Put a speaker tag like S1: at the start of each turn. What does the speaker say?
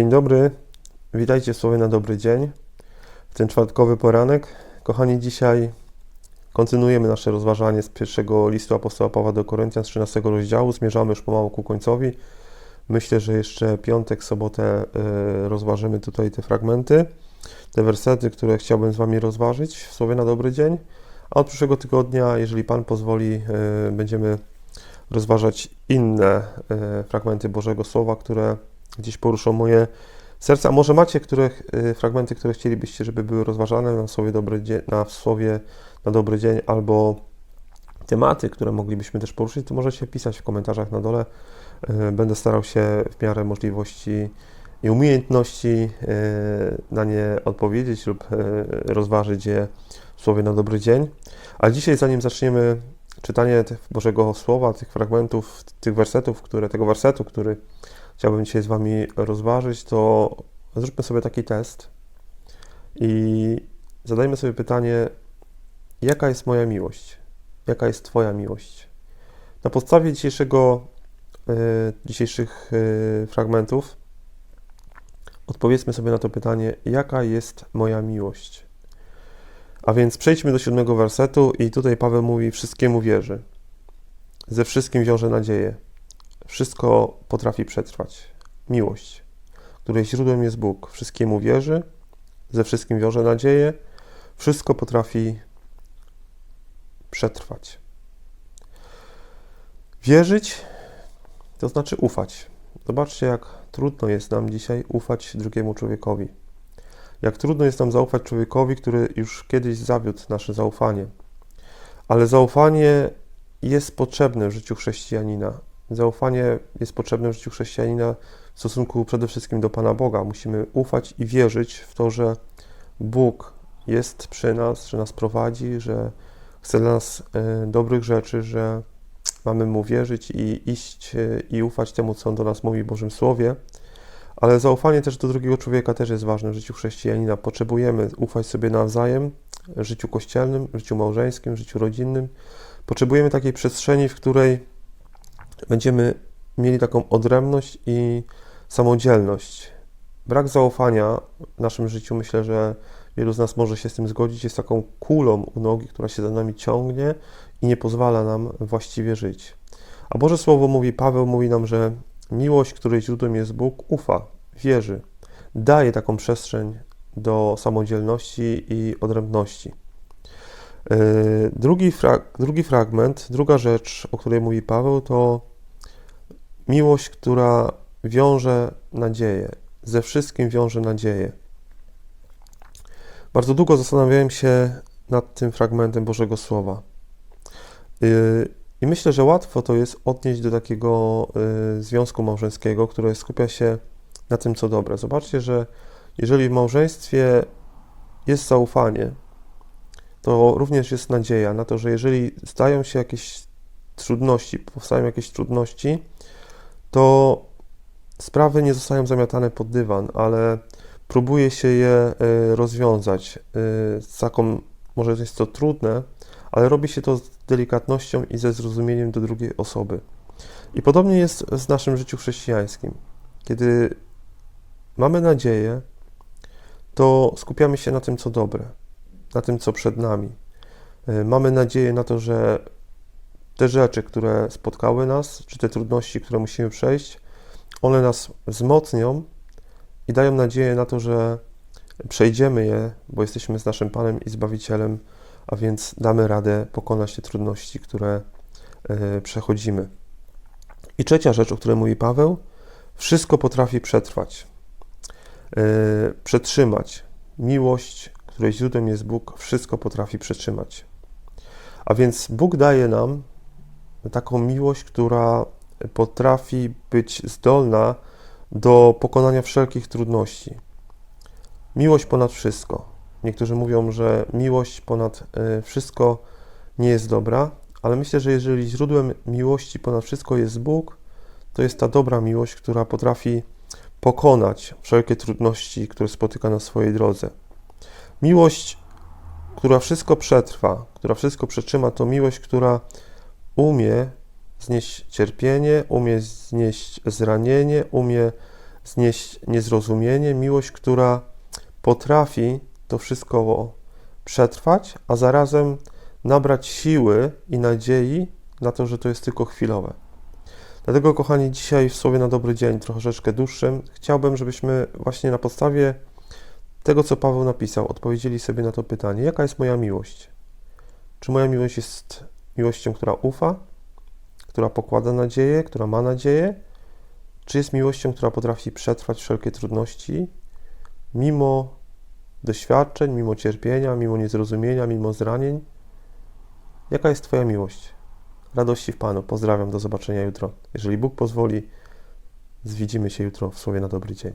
S1: Dzień dobry, witajcie w Słowie na dobry dzień. W ten czwartkowy poranek. Kochani, dzisiaj kontynuujemy nasze rozważanie z pierwszego listu apostoła Pawła do Koryntian z 13 rozdziału. Zmierzamy już pomału ku końcowi. Myślę, że jeszcze piątek, sobotę y, rozważymy tutaj te fragmenty, te wersety, które chciałbym z Wami rozważyć w Słowie na dobry dzień. A od przyszłego tygodnia, jeżeli Pan pozwoli, y, będziemy rozważać inne y, fragmenty Bożego Słowa, które gdzieś poruszą moje serce. A może macie które, y, fragmenty, które chcielibyście, żeby były rozważane na słowie, dobry dzień, na słowie na dobry dzień, albo tematy, które moglibyśmy też poruszyć, to możecie pisać w komentarzach na dole. Y, Będę starał się w miarę możliwości i umiejętności y, na nie odpowiedzieć lub rozważyć je w słowie na dobry dzień. A dzisiaj, zanim zaczniemy czytanie Bożego Słowa, tych fragmentów, tych wersetów, które, tego wersetu, który chciałbym dzisiaj z Wami rozważyć, to zróbmy sobie taki test i zadajmy sobie pytanie, jaka jest moja miłość? Jaka jest Twoja miłość? Na podstawie dzisiejszego, y, dzisiejszych y, fragmentów odpowiedzmy sobie na to pytanie, jaka jest moja miłość? A więc przejdźmy do siódmego wersetu i tutaj Paweł mówi, wszystkiemu wierzy. Ze wszystkim wiąże nadzieję. Wszystko potrafi przetrwać. Miłość, której źródłem jest Bóg, wszystkiemu wierzy, ze wszystkim wiąże nadzieję, wszystko potrafi przetrwać. Wierzyć to znaczy ufać. Zobaczcie, jak trudno jest nam dzisiaj ufać drugiemu człowiekowi. Jak trudno jest nam zaufać człowiekowi, który już kiedyś zawiódł nasze zaufanie. Ale zaufanie jest potrzebne w życiu chrześcijanina. Zaufanie jest potrzebne w życiu chrześcijanina w stosunku przede wszystkim do Pana Boga. Musimy ufać i wierzyć w to, że Bóg jest przy nas, że nas prowadzi, że chce dla nas e, dobrych rzeczy, że mamy Mu wierzyć i iść e, i ufać temu, co On do nas mówi w Bożym Słowie. Ale zaufanie też do drugiego człowieka też jest ważne w życiu chrześcijanina. Potrzebujemy ufać sobie nawzajem w życiu kościelnym, w życiu małżeńskim, w życiu rodzinnym. Potrzebujemy takiej przestrzeni, w której będziemy mieli taką odrębność i samodzielność. Brak zaufania w naszym życiu, myślę, że wielu z nas może się z tym zgodzić, jest taką kulą u nogi, która się za nami ciągnie i nie pozwala nam właściwie żyć. A Boże Słowo mówi, Paweł mówi nam, że miłość, której źródłem jest Bóg, ufa, wierzy, daje taką przestrzeń do samodzielności i odrębności. Drugi, frag drugi fragment, druga rzecz, o której mówi Paweł, to miłość, która wiąże nadzieję. Ze wszystkim wiąże nadzieję. Bardzo długo zastanawiałem się nad tym fragmentem Bożego Słowa. I myślę, że łatwo to jest odnieść do takiego związku małżeńskiego, który skupia się na tym, co dobre. Zobaczcie, że jeżeli w małżeństwie jest zaufanie, to również jest nadzieja na to, że jeżeli zdają się jakieś trudności, powstają jakieś trudności, to sprawy nie zostają zamiatane pod dywan, ale próbuje się je y, rozwiązać y, z taką, może jest to trudne, ale robi się to z delikatnością i ze zrozumieniem do drugiej osoby. I podobnie jest w naszym życiu chrześcijańskim. Kiedy mamy nadzieję, to skupiamy się na tym, co dobre na tym, co przed nami. E, mamy nadzieję na to, że te rzeczy, które spotkały nas, czy te trudności, które musimy przejść, one nas wzmocnią i dają nadzieję na to, że przejdziemy je, bo jesteśmy z naszym Panem i Zbawicielem, a więc damy radę pokonać te trudności, które e, przechodzimy. I trzecia rzecz, o której mówi Paweł, wszystko potrafi przetrwać, e, przetrzymać. Miłość, której źródłem jest Bóg, wszystko potrafi przetrzymać. A więc Bóg daje nam taką miłość, która potrafi być zdolna do pokonania wszelkich trudności. Miłość ponad wszystko. Niektórzy mówią, że miłość ponad e, wszystko nie jest dobra, ale myślę, że jeżeli źródłem miłości ponad wszystko jest Bóg, to jest ta dobra miłość, która potrafi pokonać wszelkie trudności, które spotyka na swojej drodze. Miłość, która wszystko przetrwa, która wszystko przetrzyma, to miłość, która umie znieść cierpienie, umie znieść zranienie, umie znieść niezrozumienie, miłość, która potrafi to wszystko przetrwać, a zarazem nabrać siły i nadziei na to, że to jest tylko chwilowe. Dlatego, kochani, dzisiaj w Słowie na dobry dzień, troszeczkę dłuższym, chciałbym, żebyśmy właśnie na podstawie tego, co Paweł napisał, odpowiedzieli sobie na to pytanie: jaka jest moja miłość? Czy moja miłość jest miłością, która ufa, która pokłada nadzieję, która ma nadzieję? Czy jest miłością, która potrafi przetrwać wszelkie trudności, mimo doświadczeń, mimo cierpienia, mimo niezrozumienia, mimo zranień? Jaka jest Twoja miłość? Radości w Panu. Pozdrawiam, do zobaczenia jutro. Jeżeli Bóg pozwoli, zwidzimy się jutro w Słowie na dobry dzień.